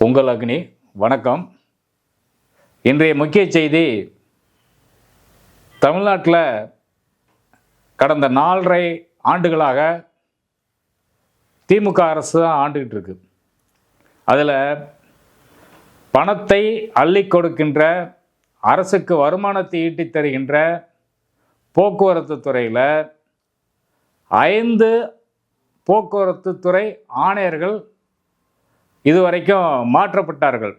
உங்கள் அக்னி வணக்கம். இன்றைய முக்கிய செய்தி தமிழ்நாட்டில் கடந்த நாலரை ஆண்டுகளாக திமுக அரசு தான் ஆண்டுகிட்டு இருக்கு. அதில் பணத்தை அள்ளி கொடுக்கின்ற அரசுக்கு வருமானத்தை ஈட்டித் தருகின்ற போக்குவரத்து துறையில் ஐந்து போக்குவரத்து துறை ஆணையர்கள் இதுவரைக்கும் மாற்றப்பட்டார்கள்.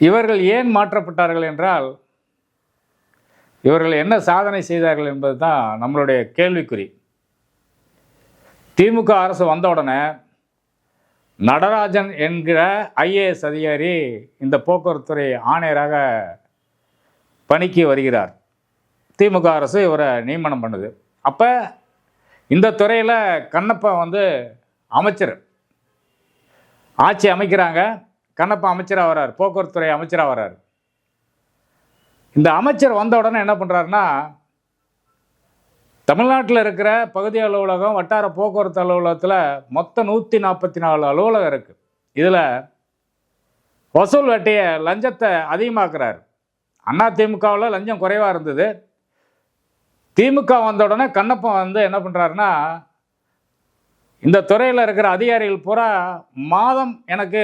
இவர்கள் ஏன் மாற்றப்பட்டார்கள் என்றால் இவர்கள் என்ன சாதனை செய்தார்கள் என்பது தான் நம்மளுடைய கேள்விக்குறி. திமுக அரசு வந்த உடனே நடராஜன் என்கிற ஐஏஎஸ் அதிகாரி இந்த போக்குவரத்துறை ஆணையராக பணிக்கு வருகிறார். திமுக அரசு இவரை நியமனம் பண்ணுது. அப்போ இந்த துறையில் கண்ணப்பா வந்து அமைச்சர். ஆட்சி அமைக்கிறாங்க. கண்ணப்பா அமைச்சராக வர்றார் போக்குவரத்துறை அமைச்சராக வர்றார் இந்த அமைச்சர் வந்த உடனே என்ன பண்ணுறாருன்னா தமிழ்நாட்டில் இருக்கிற பகுதி அலுவலகம் வட்டார போக்குவரத்து அலுவலகத்தில் மொத்தம் நூற்றி நாற்பத்தி நாலு அலுவலகம் இருக்குது இதில் வசூல் வட்டியை லஞ்சத்தை அதிகமாக்குறாரு. அண்ணா திமுகவில் லஞ்சம் குறைவாக இருந்தது. திமுக வந்த உடனே கண்ணப்பன் வந்து என்ன பண்ணுறாருன்னா இந்த துறையில் இருக்கிற அதிகாரிகள் பூரா மாதம் எனக்கு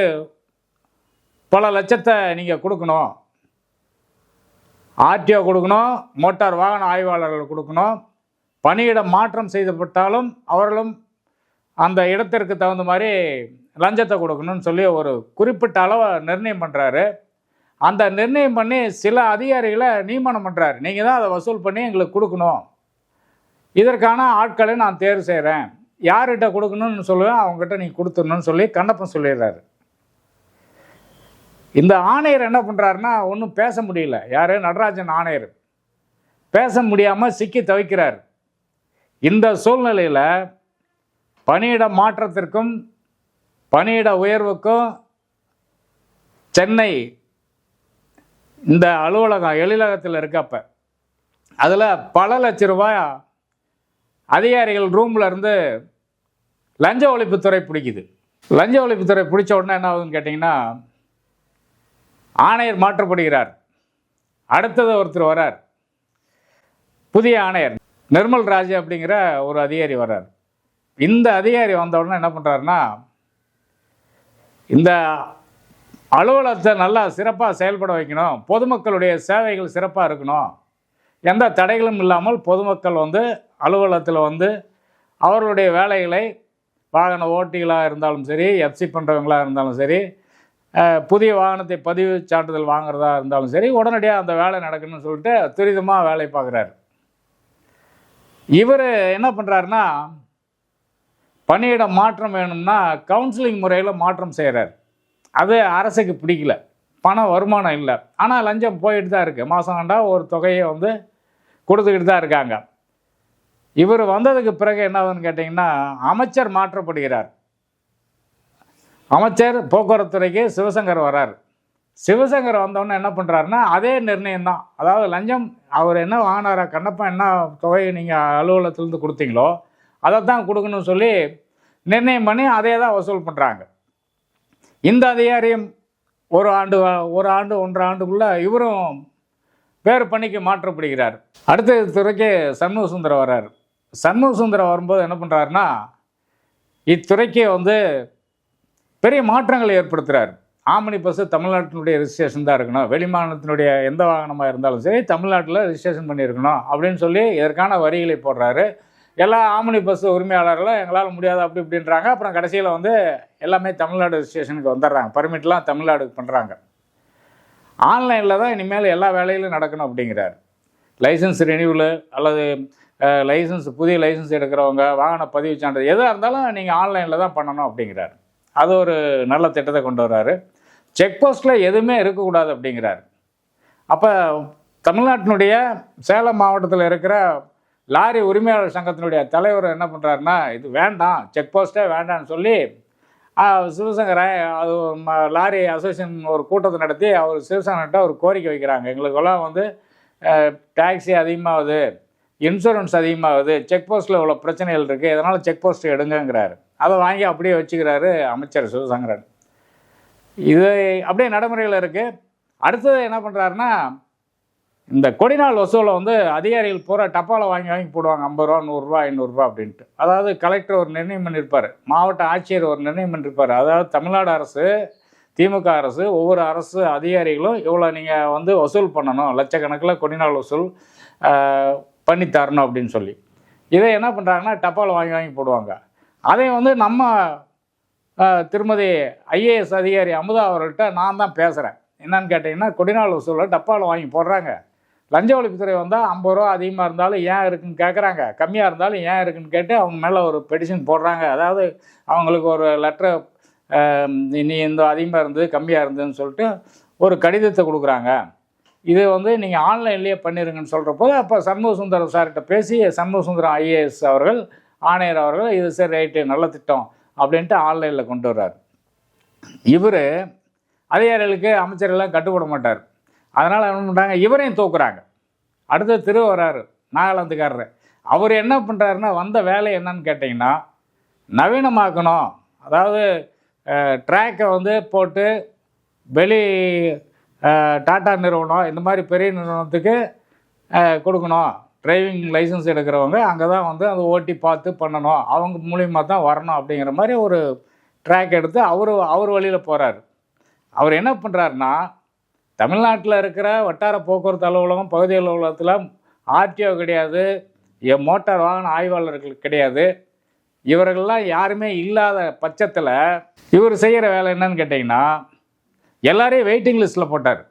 பல லட்சத்தை நீங்கள் கொடுக்கணும். ஆர்டிஓ கொடுக்கணும் மோட்டார் வாகன ஆய்வாளர்கள் கொடுக்கணும். பணியிட மாற்றம் செய்தப்பட்டாலும் அவர்களும் அந்த இடத்திற்கு தகுந்த மாதிரி லஞ்சத்தை கொடுக்கணும்னு சொல்லி ஒரு குறிப்பிட்ட அளவை நிர்ணயம் பண்ணுறாரு அந்த நிர்ணயம் பண்ணி சில அதிகாரிகளை நியமனம் பண்ணுறாரு நீங்கள் தான் அதை வசூல் பண்ணி எங்களுக்கு கொடுக்கணும். இதற்கான ஆட்களை நான் தேர்வு செய்கிறேன் யார்கிட்ட கொடுக்கணும்னு சொல்லுவேன் அவங்ககிட்ட நீ கொடுத்துடணும்னு சொல்லி கண்ணப்பன் சொல்லிடுறாரு. இந்த ஆணையர் என்ன பண்ணுறாருன்னா ஒன்றும் பேச முடியல. யார்? நடராஜன் ஆணையர். பேச முடியாமல் சிக்கி தவிக்கிறார். இந்த சூழ்நிலையில் பணியிட மாற்றத்திற்கும் பணியிட உயர்வுக்கும் சென்னை இந்த அலுவலகம் எழிலகத்தில் இருக்கப்ப அதில் பல லட்ச ரூபாய் அதிகாரிகள் ரூமில் இருந்து லஞ்ச ஒழிப்புத்துறை பிடிக்குது. லஞ்ச ஒழிப்புத்துறை பிடிச்ச உடனே என்ன ஆகுதுன்னு கேட்டிங்கன்னா ஆணையர் மாற்றப்படுகிறார். அடுத்தது ஒருத்தர் வரார். புதிய ஆணையர். நிர்மல் ராஜ் அப்படிங்கிற ஒரு அதிகாரி வர்றார். இந்த அதிகாரி வந்த உடனே என்ன பண்ணுறாருன்னா இந்த அலுவலகத்தை நல்லா சிறப்பாக செயல்பட வைக்கணும். பொதுமக்களுடைய சேவைகள் சிறப்பாக இருக்கணும். எந்த தடைகளும் இல்லாமல் பொதுமக்கள் வந்து அலுவலகத்தில் வந்து அவர்களுடைய வேலைகளை வாகன ஓட்டிகளாக இருந்தாலும் சரி எஃப்சி பண்ணுறவங்களாக இருந்தாலும் சரி புதிய வாகனத்தை பதிவு சான்றிதழ் வாங்குறதா இருந்தாலும் சரி உடனடியாக அந்த வேலை நடக்கணும்னு சொல்லிட்டு துரிதமாக வேலை பார்க்குறாரு. இவர் என்ன பண்ணுறாருன்னா பணியிட மாற்றம் வேணும்னா கவுன்சிலிங் முறையில் மாற்றம் செய்கிறார் அது அரசுக்கு பிடிக்கல. பண வருமானம் இல்லை. ஆனால் லஞ்சம் போயிட்டு தான் இருக்குது மாதம் ஆண்டா ஒரு தொகையை வந்து கொடுத்துக்கிட்டு தான் இருக்காங்க. இவர் வந்ததுக்கு பிறகு என்ன கேட்டிங்கன்னா அமைச்சர் மாற்றப்படுகிறார். அமைச்சர் போக்குவரத்துறைக்கு சிவசங்கர் வரார். சிவசங்கர் வந்தோடனே என்ன பண்ணுறாருன்னா அதே நிர்ணயம் தான். அதாவது லஞ்சம் அவர் என்ன வாங்கினாரா கண்ணப்பா என்ன தொகையை நீங்கள் அலுவலகத்துலேருந்து கொடுத்தீங்களோ அதை தான் கொடுக்கணும்னு சொல்லி நிர்ணயம் பண்ணி அதே தான் வசூல் பண்ணுறாங்க இந்த அதிகாரியும் ஒரு ஆண்டு ஒரு ஆண்டு ஒன்றரை ஆண்டுக்குள்ளே இவரும் வேறு பணிக்கு மாற்றப்படுகிறார். அடுத்த துறைக்கு சண்முக சுந்தரம் வர்றார் சண்முக சுந்தரம் வரும்போது என்ன பண்ணுறாருன்னா இத்துறைக்கு வந்து பெரிய மாற்றங்களை ஏற்படுத்துகிறார் ஆமணி பஸ்ஸு தமிழ்நாட்டினுடைய ரிஜிஸ்ட்ரேஷன் தான் இருக்கணும். வெளிமாநிலத்தினுடைய எந்த வாகனமாக இருந்தாலும் சரி தமிழ்நாட்டில் ரிஜிஸ்ட்ரேஷன் பண்ணியிருக்கணும் அப்படின்னு சொல்லி இதற்கான வரிகளை போடுறாரு. எல்லா ஆமணி பஸ் உரிமையாளர்களும் எங்களால் முடியாது அப்படி இப்படின்றாங்க. அப்புறம் கடைசியில் வந்து எல்லாமே தமிழ்நாடு ரிஜிஸ்ட்ரேஷனுக்கு வந்துடுறாங்க. பர்மிட்லாம் தமிழ்நாடு பண்ணுறாங்க ஆன்லைனில் தான் இனிமேல் எல்லா வேலையிலும் நடக்கணும் அப்படிங்கிறார். லைசன்ஸ் ரெனியூவல் அல்லது லைசன்ஸ் புதிய லைசன்ஸ் எடுக்கிறவங்க வாகன பதிவு சான்றிதழ் எதாக இருந்தாலும் நீங்கள் ஆன்லைனில் தான் பண்ணணும் அப்படிங்கிறார். அது ஒரு நல்ல திட்டத்தை கொண்டு வர்றாரு. செக் போஸ்ட்டில் எதுவுமே இருக்கக்கூடாது அப்படிங்கிறார். அப்போ தமிழ்நாட்டினுடைய சேலம் மாவட்டத்தில் இருக்கிற லாரி உரிமையாளர் சங்கத்தினுடைய தலைவர் என்ன பண்ணுறாருன்னா இது வேண்டாம் செக் போஸ்ட்டே வேண்டாம்னு சொல்லி சிவசங்கரை அது லாரி அசோசியேஷன் ஒரு கூட்டத்தை நடத்தி அவர் சிவசங்கர்கிட்ட ஒரு கோரிக்கை வைக்கிறாங்க. எங்களுக்கெல்லாம் வந்து டாக்ஸி அதிகமாகுது இன்சூரன்ஸ் அதிகமாகுது செக் போஸ்ட்டில் இவ்வளோ பிரச்சனைகள் இருக்குது இதனால் செக் போஸ்ட் எடுங்கங்கிறாரு. அதை வாங்கி அப்படியே வச்சுக்கிறாரு அமைச்சர் சிவசங்கரன். இது அப்படியே நடைமுறையில் இருக்குது அடுத்தது என்ன பண்ணுறாருன்னா இந்த கொடிநாள் வசூலை வந்து அதிகாரிகள் பூரா டப்பாவில் வாங்கி வாங்கி போடுவாங்க ஐம்பது ரூபா நூறுரூவா ஐநூறுரூவா அப்படின்ட்டு. அதாவது கலெக்டர் ஒரு நிர்ணயம் பண்ணியிருப்பார் மாவட்ட ஆட்சியர் ஒரு நிர்ணயம் பண்ணியிருப்பார் அதாவது தமிழ்நாடு அரசு திமுக அரசு ஒவ்வொரு அரசு அதிகாரிகளும் இவ்வளோ நீங்கள் வந்து வசூல் பண்ணணும் லட்சக்கணக்கில் கொடிநாள் வசூல் பண்ணி தரணும் அப்படின்னு சொல்லி. இதை என்ன பண்ணுறாங்கன்னா டப்பாவில் வாங்கி வாங்கி போடுவாங்க. அதை வந்து நம்ம திருமதி ஐஏஎஸ் அதிகாரி அமுதா அவர்கள்ட்ட நான் தான் பேசுகிறேன் என்னன்னு கேட்டிங்கன்னா கொடிநாள் வசூலில் டப்பாவில் வாங்கி போடுறாங்க. லஞ்ச ஒழிப்புத்துறை வந்தால் ஐம்பது ரூபா அதிகமாக இருந்தாலும் ஏன் இருக்குன்னு கேட்குறாங்க கம்மியாக இருந்தாலும் ஏன் இருக்குன்னு கேட்டு அவங்க மேலே ஒரு பெடிஷன் போடுறாங்க. அதாவது அவங்களுக்கு ஒரு லெட்டரை நீ இந்த அதிகமாக இருந்தது கம்மியாக இருந்ததுன்னு சொல்லிட்டு ஒரு கடிதத்தை கொடுக்குறாங்க. இது வந்து நீங்கள் ஆன்லைன்லேயே பண்ணிடுங்கன்னு சொல்கிறப்போது அப்போ சண்முக சுந்தரம் சார்கிட்ட பேசி சண்முக சுந்தரம் ஐஏஎஸ் அவர்கள் ஆணையர் அவர்கள் இது சரி ரைட்டு நல்ல திட்டம் அப்படின்ட்டு ஆன்லைனில் கொண்டு வர்றார். இவர் அதிகாரிகளுக்கு அமைச்சர்கள்லாம் கட்டுப்பட மாட்டார். அதனால் என்ன பண்ணுறாங்க இவரையும் தூக்குறாங்க. அடுத்து திரு வராரு நாகாலாந்துக்காரர். அவர் என்ன பண்ணுறாருன்னா வந்த வேலை என்னன்னு கேட்டிங்கன்னா நவீனமாக்கணும். அதாவது ட்ராக்கை வந்து போட்டு வெளி டாட்டா டாடா நிறுவனம் இந்த மாதிரி பெரிய நிறுவனத்துக்கு கொடுக்கணும். டிரைவிங் லைசன்ஸ் எடுக்கிறவங்க அங்கே தான் வந்து அதை ஓட்டி பார்த்து பண்ணணும். அவங்க மூலியமாக தான் வரணும் அப்படிங்கிற மாதிரி ஒரு ட்ராக் எடுத்து அவர் அவர் வழியில் போகிறாரு அவர் என்ன பண்ணுறாருன்னா தமிழ்நாட்டில் இருக்கிற வட்டார போக்குவரத்து அலுவலகம் பகுதி அலுவலகத்தில் ஆர்டிஓ கிடையாது என் மோட்டார் வாகன ஆய்வாளர்கள் கிடையாது. இவர்கள்லாம் யாருமே இல்லாத பட்சத்தில் இவர் செய்கிற வேலை என்னன்னு கேட்டிங்கன்னா எல்லாரையும் வெயிட்டிங் லிஸ்ட்டில் போட்டார்.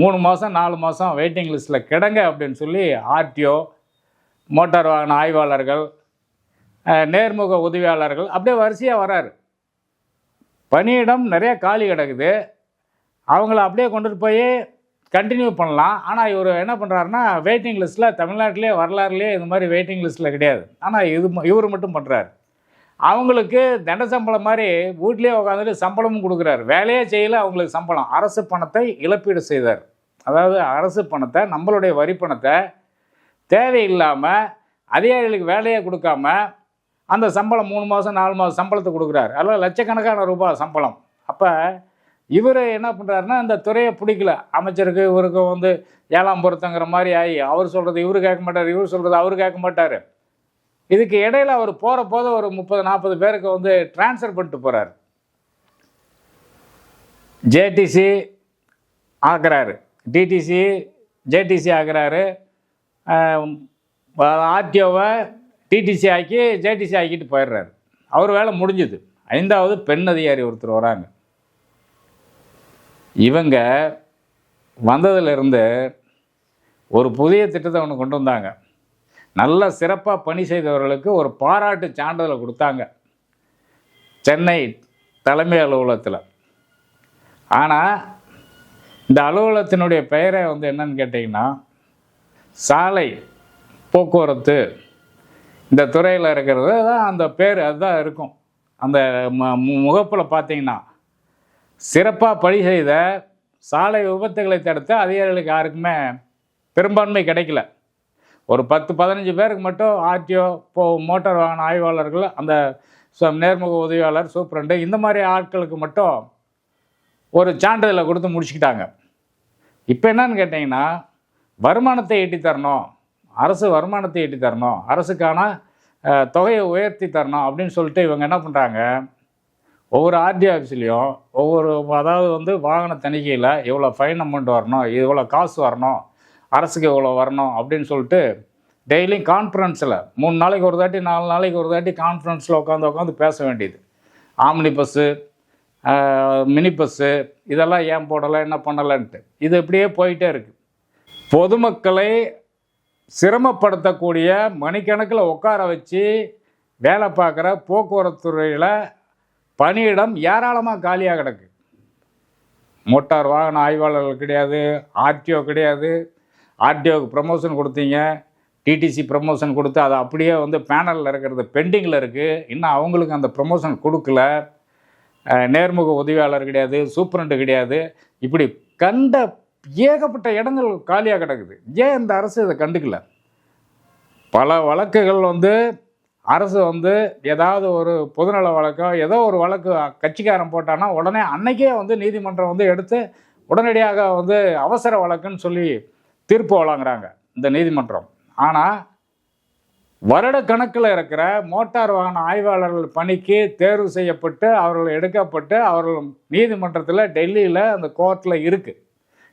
மூணு மாதம் நாலு மாதம் வெயிட்டிங் லிஸ்ட்டில் கிடங்க அப்படின்னு சொல்லி ஆர்டிஓ மோட்டார் வாகன ஆய்வாளர்கள் நேர்முக உதவியாளர்கள் அப்படியே வரிசையாக வராரு. பணியிடம் நிறைய காலி கிடக்குது. அவங்கள அப்படியே கொண்டுட்டு போய் கண்டினியூ பண்ணலாம். ஆனால் இவர் என்ன பண்ணுறாருன்னா வெயிட்டிங் லிஸ்ட்டில் தமிழ்நாட்டிலே வரலாறுலேயே இது மாதிரி வெயிட்டிங் லிஸ்ட்டில் கிடையாது. ஆனால் இது ம- இவர் மட்டும் பண்ணுறாரு அவங்களுக்கு தண்ட சம்பளம் மாதிரி வீட்லேயே உட்காந்துட்டு சம்பளமும் கொடுக்குறாரு. வேலையே செய்யல அவங்களுக்கு சம்பளம். அரசு பணத்தை இழப்பீடு செய்தார். அதாவது அரசு பணத்தை நம்மளுடைய வரி பணத்தை தேவையில்லாமல் அதிகாரிகளுக்கு வேலையே கொடுக்காம அந்த சம்பளம் மூணு மாதம் நாலு மாதம் சம்பளத்தை கொடுக்குறாரு. அதில் லட்சக்கணக்கான ரூபாய் சம்பளம். அப்போ இவர் என்ன பண்ணுறாருன்னா அந்த துறையை பிடிக்கல. அமைச்சருக்கு இவருக்கு வந்து ஏழாம் பொருத்தங்கிற மாதிரி ஆகி அவர் சொல்கிறது இவர் கேட்க மாட்டார் இவர் சொல்கிறது அவர் கேட்க மாட்டார். இதுக்கு இடையில அவர் போகிற போது ஒரு முப்பது நாற்பது பேருக்கு வந்து ட்ரான்ஸ்ஃபர் பண்ணிட்டு போகிறார் ஜேடிசி ஆக்குறாரு. டிடிசி ஜேடிசி ஆக்குறாரு. ஆர்டிஓவை டிடிசி ஆக்கி ஜேடிசி ஆக்கிட்டு போயிடுறாரு. அவர் வேலை முடிஞ்சுது. ஐந்தாவது பெண் அதிகாரி ஒருத்தர் வராங்க. இவங்க வந்ததிலிருந்து ஒரு புதிய திட்டத்தை ஒன்று கொண்டு வந்தாங்க. நல்ல சிறப்பாக பணி செய்தவர்களுக்கு ஒரு பாராட்டு சான்றிதழை கொடுத்தாங்க. சென்னை தலைமை அலுவலகத்தில். ஆனால் இந்த அலுவலகத்தினுடைய பெயரை வந்து என்னன்னு கேட்டிங்கன்னா சாலை போக்குவரத்து இந்த துறையில் இருக்கிறது. தான் அந்த பேர் அதுதான் இருக்கும். அந்த முகப்பில் பார்த்தீங்கன்னா சிறப்பாக பணி செய்த சாலை விபத்துகளை தடுத்த அதிகாரிகளுக்கு யாருக்குமே பெரும்பான்மை கிடைக்கல. ஒரு பத்து பதினஞ்சு பேருக்கு மட்டும் ஆர்டிஓ இப்போ மோட்டார் வாகன ஆய்வாளர்கள் அந்த சு- நேர்முக உதவியாளர் சூப்பரண்டு இந்த மாதிரி ஆட்களுக்கு மட்டும் ஒரு சான்றிதழை கொடுத்து முடிச்சுக்கிட்டாங்க. இப்போ என்னன்னு கேட்டிங்கன்னா வருமானத்தை ஈட்டி தரணும் அரசு வருமானத்தை ஈட்டி தரணும் அரசுக்கான தொகையை உயர்த்தி தரணும் அப்படின்னு சொல்லிட்டு இவங்க என்ன பண்ணுறாங்க ஒவ்வொரு ஆர்டி ஆஃபீஸ்லேயும் ஒவ்வொரு அதாவது வந்து வாகன தணிக்கையில் இவ்வளோ ஃபைன் அமௌண்ட் வரணும் இவ்வளோ காசு வரணும் அரசுக்கு இவ்வளோ வரணும் அப்படின்னு சொல்லிட்டு டெய்லியும் கான்ஃபரன்ஸில் மூணு நாளைக்கு ஒரு தாட்டி நாலு நாளைக்கு ஒரு தாட்டி கான்ஃபரன்ஸில் உட்காந்து உட்காந்து பேச வேண்டியது. ஆம்னி பஸ்ஸு மினி பஸ்ஸு இதெல்லாம் ஏன் போடலை என்ன பண்ணலைன்ட்டு. இது இப்படியே போயிட்டே இருக்குது பொதுமக்களை சிரமப்படுத்தக்கூடிய மணிக்கணக்கில் உட்கார வச்சு வேலை பார்க்குற போக்குவரத்து துறையில் பணியிடம் ஏராளமாக காலியாக கிடக்கு. மோட்டார் வாகன ஆய்வாளர்கள் கிடையாது ஆர்டிஓ கிடையாது. ஆர்டிஓக்கு ப்ரமோஷன் கொடுத்தீங்க. டிடிசி ப்ரமோஷன் கொடுத்து அது அப்படியே வந்து பேனலில் இருக்கிறது பெண்டிங்கில் இருக்குது இன்னும் அவங்களுக்கு அந்த ப்ரமோஷன் கொடுக்கல. நேர்முக உதவியாளர் கிடையாது சூப்பரண்டு கிடையாது. இப்படி கண்ட ஏகப்பட்ட இடங்கள் காலியாக கிடக்குது. ஏன் இந்த அரசு இதை கண்டுக்கல? பல வழக்குகள் வந்து அரசு வந்து ஏதாவது ஒரு பொதுநல வழக்கோ ஏதோ ஒரு வழக்கு கட்சிக்காரன் போட்டான்னா உடனே அன்னைக்கே வந்து நீதிமன்றம் வந்து எடுத்து உடனடியாக வந்து அவசர வழக்குன்னு சொல்லி தீர்ப்பு வழங்குறாங்க இந்த நீதிமன்றம். ஆனால் வருட கணக்கில் இருக்கிற மோட்டார் வாகன ஆய்வாளர்கள் பணிக்கு தேர்வு செய்யப்பட்டு அவர்கள் எடுக்கப்பட்டு அவர்கள் நீதிமன்றத்தில் டெல்லியில் அந்த கோர்ட்டில் இருக்குது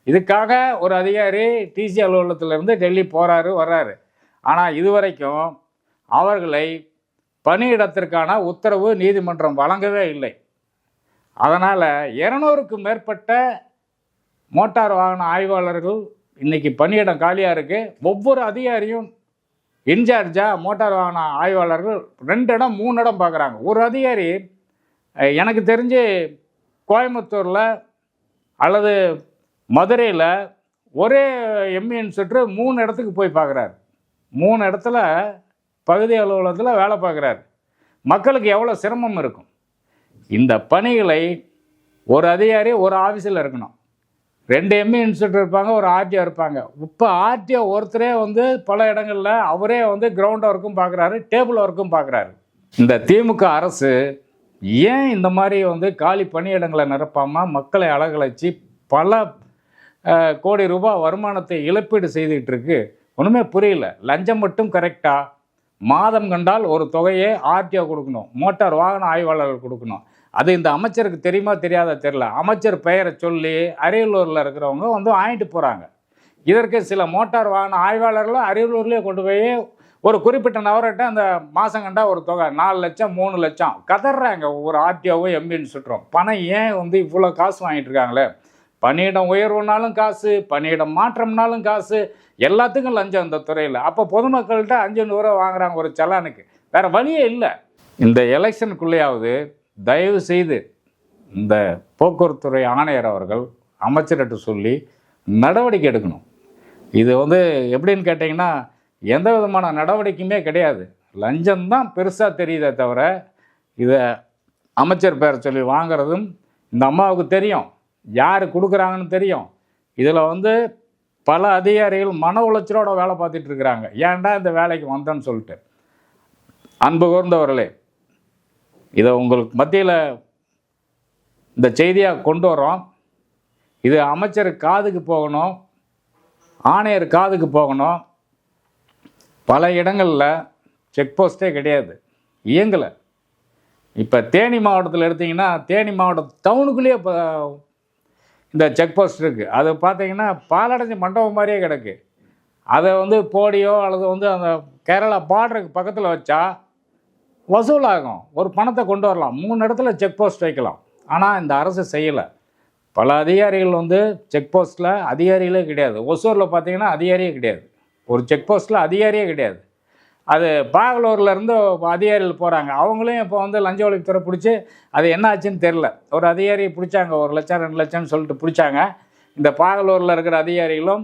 இதுக்காக ஒரு அதிகாரி டிசி அலுவலகத்திலேருந்து டெல்லி போகிறாரு வர்றாரு. ஆனால் இதுவரைக்கும் அவர்களை பணியிடத்திற்கான உத்தரவு நீதிமன்றம் வழங்கவே இல்லை. அதனால் இரநூறுக்கும் மேற்பட்ட மோட்டார் வாகன ஆய்வாளர்கள் இன்றைக்கி பணியிடம் காலியாக இருக்குது ஒவ்வொரு அதிகாரியும் இன்சார்ஜாக மோட்டார் வாகன ஆய்வாளர்கள் ரெண்டு இடம் மூணு இடம் பார்க்குறாங்க ஒரு அதிகாரி எனக்கு தெரிஞ்சு கோயம்புத்தூரில் அல்லது மதுரையில் ஒரே எம்இன் சுற்று மூணு இடத்துக்கு போய் பார்க்குறாரு மூணு இடத்துல பகுதி அலுவலகத்தில் வேலை பார்க்குறாரு. மக்களுக்கு எவ்வளோ சிரமம் இருக்கும்? இந்த பணிகளை ஒரு அதிகாரி ஒரு ஆஃபீஸில் இருக்கணும். ரெண்டு எம்இ இன்ஸ்பெக்டர் இருப்பாங்க ஒரு ஆர்டிஓ இருப்பாங்க. இப்போ ஆர்டிஓ ஒருத்தரே வந்து பல இடங்களில் அவரே வந்து கிரவுண்ட் ஒர்க்கும் பார்க்குறாரு டேபிள் ஒர்க்கும் பார்க்குறாரு இந்த திமுக அரசு ஏன் இந்த மாதிரி வந்து காலி பணியிடங்களை நிரப்பாமல் மக்களை அழகழைச்சி பல கோடி ரூபாய் வருமானத்தை இழப்பீடு செய்துக்கிட்டு இருக்கு? ஒன்றுமே புரியல. லஞ்சம் மட்டும் கரெக்டாக மாதம் கண்டால் ஒரு தொகையை ஆர்டிஓ கொடுக்கணும் மோட்டார் வாகன ஆய்வாளர்கள் கொடுக்கணும். அது இந்த அமைச்சருக்கு தெரியுமா தெரியாதா தெரில அமைச்சர் பெயரை சொல்லி அரியலூரில் இருக்கிறவங்க வந்து வாங்கிட்டு போகிறாங்க இதற்கு சில மோட்டார் வாகன ஆய்வாளர்களும் அரியலூர்லேயே கொண்டு போய் ஒரு குறிப்பிட்ட நபர்கிட்ட அந்த மாதம் கண்டா ஒரு தொகை நாலு லட்சம் மூணு லட்சம். கதறாங்க ஒவ்வொரு ஆர்டிஓவும் எம்பின்னு சுட்டுறோம் பணம் ஏன் வந்து இவ்வளோ காசு வாங்கிட்டு இருக்காங்களே? பணியிடம் உயர்வுனாலும் காசு பணியிடம் மாற்றம்னாலும் காசு. எல்லாத்துக்கும் லஞ்சம் இந்த துறையில். அப்போ பொதுமக்கள்கிட்ட அஞ்சு நூறுரூவா வாங்குறாங்க ஒரு செலானுக்கு வேறு வழியே இல்லை. இந்த எலெக்ஷனுக்குள்ளேயாவது தயவு செய்து இந்த போக்குவரத்துறை ஆணையர் அவர்கள் அமைச்சர்கிட்ட சொல்லி நடவடிக்கை எடுக்கணும். இது வந்து எப்படின்னு கேட்டிங்கன்னா எந்த விதமான நடவடிக்கையுமே கிடையாது. லஞ்சம்தான் பெருசாக தெரியுதே தவிர இதை அமைச்சர் பேரை சொல்லி வாங்குறதும் இந்த அம்மாவுக்கு தெரியும். யார் கொடுக்குறாங்கன்னு தெரியும். இதில் வந்து பல அதிகாரிகள் மன உளைச்சலோட வேலை பார்த்துட்டு இருக்கிறாங்க. ஏன்டா இந்த வேலைக்கு வந்தேன்னு சொல்லிட்டு. அன்பு கூர்ந்தவர்களே இதை உங்களுக்கு மத்தியில் இந்த செய்தியாக கொண்டு வரோம் இது அமைச்சர் காதுக்கு போகணும் ஆணையர் காதுக்கு போகணும். பல இடங்களில் செக் போஸ்ட்டே கிடையாது. இயங்கலை. இப்போ தேனி மாவட்டத்தில் எடுத்தீங்கன்னா தேனி மாவட்டம் டவுனுக்குள்ளேயே இப்போ இந்த செக் போஸ்ட் இருக்குது அது பார்த்தீங்கன்னா பாலடைஞ்ச மண்டபம் மாதிரியே கிடக்கு. அதை வந்து போடியோ அல்லது வந்து அந்த கேரளா பார்டருக்கு பக்கத்தில் வச்சா வசூலாகும். ஒரு பணத்தை கொண்டு வரலாம். மூணு இடத்துல செக் போஸ்ட் வைக்கலாம். ஆனால் இந்த அரசு செய்யலை. பல அதிகாரிகள் வந்து செக் போஸ்ட்டில் அதிகாரிகளே கிடையாது. ஒசூரில் பார்த்தீங்கன்னா அதிகாரியே கிடையாது. ஒரு செக் போஸ்ட்டில் அதிகாரியே கிடையாது. அது பாகலூர்லேருந்து அதிகாரிகள் போகிறாங்க அவங்களையும் இப்போ வந்து லஞ்ச ஒழிப்புத்துறை பிடிச்சி அது என்ன ஆச்சுன்னு தெரில ஒரு அதிகாரி பிடிச்சாங்க. ஒரு லட்சம் ரெண்டு லட்சம்னு சொல்லிட்டு பிடிச்சாங்க. இந்த பாகலூரில் இருக்கிற அதிகாரிகளும்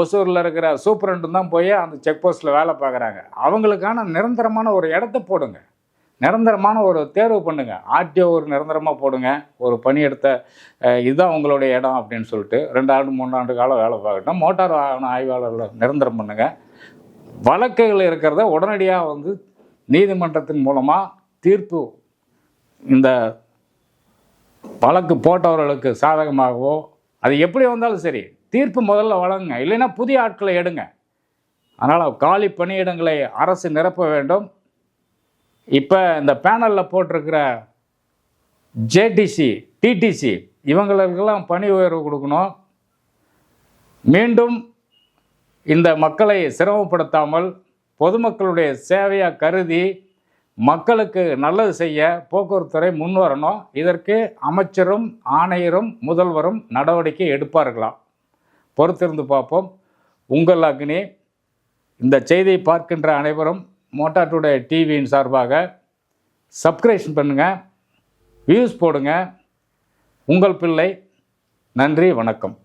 ஒசூரில் இருக்கிற சூப்பரண்டும் தான் போய் அந்த செக் போஸ்ட்டில் வேலை பார்க்குறாங்க அவங்களுக்கான நிரந்தரமான ஒரு இடத்த போடுங்க. நிரந்தரமான ஒரு தேர்வு பண்ணுங்கள் ஆர்டிஓ ஒரு நிரந்தரமாக போடுங்க. ஒரு பணியெடுத்த இதுதான் உங்களுடைய இடம் அப்படின்னு சொல்லிட்டு ரெண்டு ஆண்டு மூணு ஆண்டு காலம் வேலை பார்க்கட்டும். மோட்டார் வாகன ஆய்வாளர்களை நிரந்தரம் பண்ணுங்கள் வழக்குகள் இருக்கிறத உடனடியாக வந்து நீதிமன்றத்தின் மூலமாக தீர்ப்பு இந்த வழக்கு போட்டவர்களுக்கு சாதகமாகவோ அது எப்படி வந்தாலும் சரி தீர்ப்பு முதல்ல வழங்குங்க. இல்லைன்னா புதிய ஆட்களை எடுங்க. அதனால் காலி பணியிடங்களை அரசு நிரப்ப வேண்டும். இப்போ இந்த பேனலில் போட்டிருக்கிற ஜேடிசி டிடிசி இவங்களுக்கெல்லாம் பணி உயர்வு கொடுக்கணும். மீண்டும் இந்த மக்களை சிரமப்படுத்தாமல் பொதுமக்களுடைய சேவையாக கருதி மக்களுக்கு நல்லது செய்ய போக்குவரத்துறை முன் வரணும். இதற்கு அமைச்சரும் ஆணையரும் முதல்வரும் நடவடிக்கை எடுப்பார்களாம். பொறுத்திருந்து பார்ப்போம். உங்கள் அக்னி இந்த செய்தியை பார்க்கின்ற அனைவரும் மோட்டார் டுடே டிவியின் சார்பாக சப்ஸ்கிரைப் பண்ணுங்கள் வியூஸ் போடுங்க. உங்கள் பிள்ளை நன்றி வணக்கம்.